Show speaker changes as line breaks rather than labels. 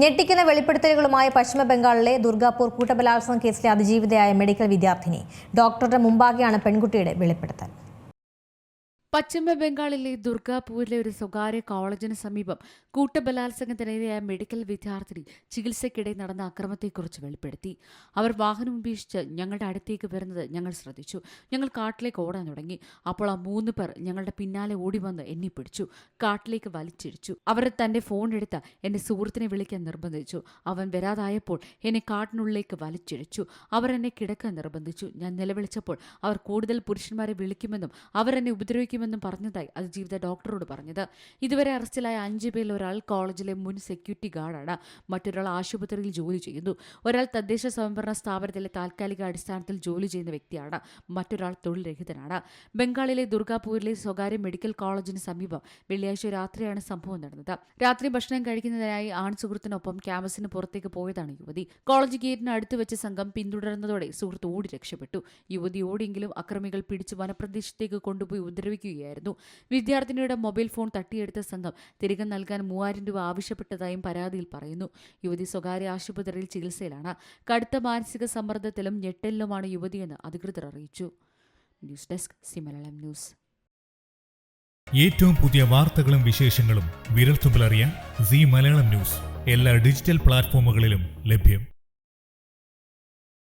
ഞെട്ടിക്കുന്ന വെളിപ്പെടുത്തലുകളുമായി പശ്ചിമ ബംഗാളിലെ ദുർഗാപൂർ കൂട്ടബലാത്സംഗ കേസിലെ അതിജീവിതയായ മെഡിക്കൽ വിദ്യാർത്ഥിനി. ഡോക്ടറുടെ മുമ്പാകെയാണ് പെൺകുട്ടിയുടെ വെളിപ്പെടുത്തൽ.
പശ്ചിമ ബംഗാളിലെ ദുർഗാപൂരിലെ ഒരു സ്വകാര്യ കോളേജിന് സമീപം കൂട്ടബലാത്സംഗത്തിനിരയായ മെഡിക്കൽ വിദ്യാർത്ഥിനി ചികിത്സയ്ക്കിടെ നടന്ന അക്രമത്തെക്കുറിച്ച് വെളിപ്പെടുത്തി. അവർ വാഹനം ഉപേക്ഷിച്ച് ഞങ്ങളുടെ അടുത്തേക്ക് വരുന്നത് ഞങ്ങൾ ശ്രദ്ധിച്ചു. ഞങ്ങൾ കാട്ടിലേക്ക് ഓടാൻ തുടങ്ങി. അപ്പോൾ ആ മൂന്ന് പേർ ഞങ്ങളുടെ പിന്നാലെ ഓടി വന്ന് എന്നെ പിടിച്ചു. കാട്ടിലേക്ക് വലിച്ചിടിച്ചു. അവർ തന്റെ ഫോൺ എടുത്ത് എന്റെ സുഹൃത്തിനെ വിളിക്കാൻ നിർബന്ധിച്ചു. അവൻ വരാതായപ്പോൾ എന്നെ കാട്ടിനുള്ളിലേക്ക് വലിച്ചിടിച്ചു. അവർ എന്നെ കിടക്കാൻ നിർബന്ധിച്ചു. ഞാൻ നിലവിളിച്ചപ്പോൾ അവർ കൂടുതൽ പുരുഷന്മാരെ വിളിക്കുമെന്നും അവർ എന്നെ ഉപദ്രവിക്കുമെന്നും പറഞ്ഞതായി അതിജീവിത ഡോക്ടറോട് പറഞ്ഞത്. ഇതുവരെ അറസ്റ്റിലായ അഞ്ചു പേരിൽ ഒരാൾ കോളേജിലെ മുൻ സെക്യൂരിറ്റി ഗാർഡാണ്. മറ്റൊരാൾ ആശുപത്രിയിൽ ജോലി ചെയ്യുന്നു. ഒരാൾ തദ്ദേശ സ്വയംഭരണ സ്ഥാപനത്തിലെ താൽക്കാലിക അടിസ്ഥാനത്തിൽ ജോലി ചെയ്യുന്ന വ്യക്തിയാണ്. മറ്റൊരാൾ തൊഴിൽ രഹിതനാണ്. ബംഗാളിലെ ദുർഗാപൂരിലെ സ്വകാര്യ മെഡിക്കൽ കോളേജിന് സമീപം വെള്ളിയാഴ്ച രാത്രിയാണ് സംഭവം നടന്നത്. രാത്രി ഭക്ഷണം കഴിക്കുന്നതിനായി ആൺ സുഹൃത്തിനൊപ്പം ക്യാമ്പസിന് പുറത്തേക്ക് പോയതാണ് യുവതി. കോളേജ് ഗേറ്റിന് അടുത്ത് വെച്ച് സംഘം പിന്തുടർന്നതോടെ സുഹൃത്ത് ഓടി രക്ഷപ്പെട്ടു. യുവതി ഓടിയെങ്കിലും അക്രമികൾ പിടിച്ച് വനപ്രദേശത്തേക്ക് കൊണ്ടുപോയി ഉപദ്രവിക്കുകയായിരുന്നു വിദ്യാർത്ഥിനിയുടെ മൊബൈൽ ഫോൺ തട്ടിയെടുത്ത സംഘം തിരികെ നൽകാൻ മൂവായിരം രൂപ ആവശ്യപ്പെട്ടതായും പരാതിയിൽ പറയുന്നു. യുവതി സ്വകാര്യ ആശുപത്രിയിൽ ചികിത്സയിലാണ്. കടുത്ത മാനസിക സമ്മർദ്ദത്തിലും ഞെട്ടലിലുമാണ് യുവതിയെന്ന് അധികൃതർ അറിയിച്ചു. News desk C Malayalam news.
ഏറ്റവും പുതിയ വാർത്തകളും വിശേഷങ്ങളും വിരൽത്തുമ്പിലറിയാൻ സി മലയാളം ന്യൂസ്. എല്ലാ ഡിജിറ്റൽ പ്ലാറ്റ്ഫോമുകളിലും ലഭ്യം.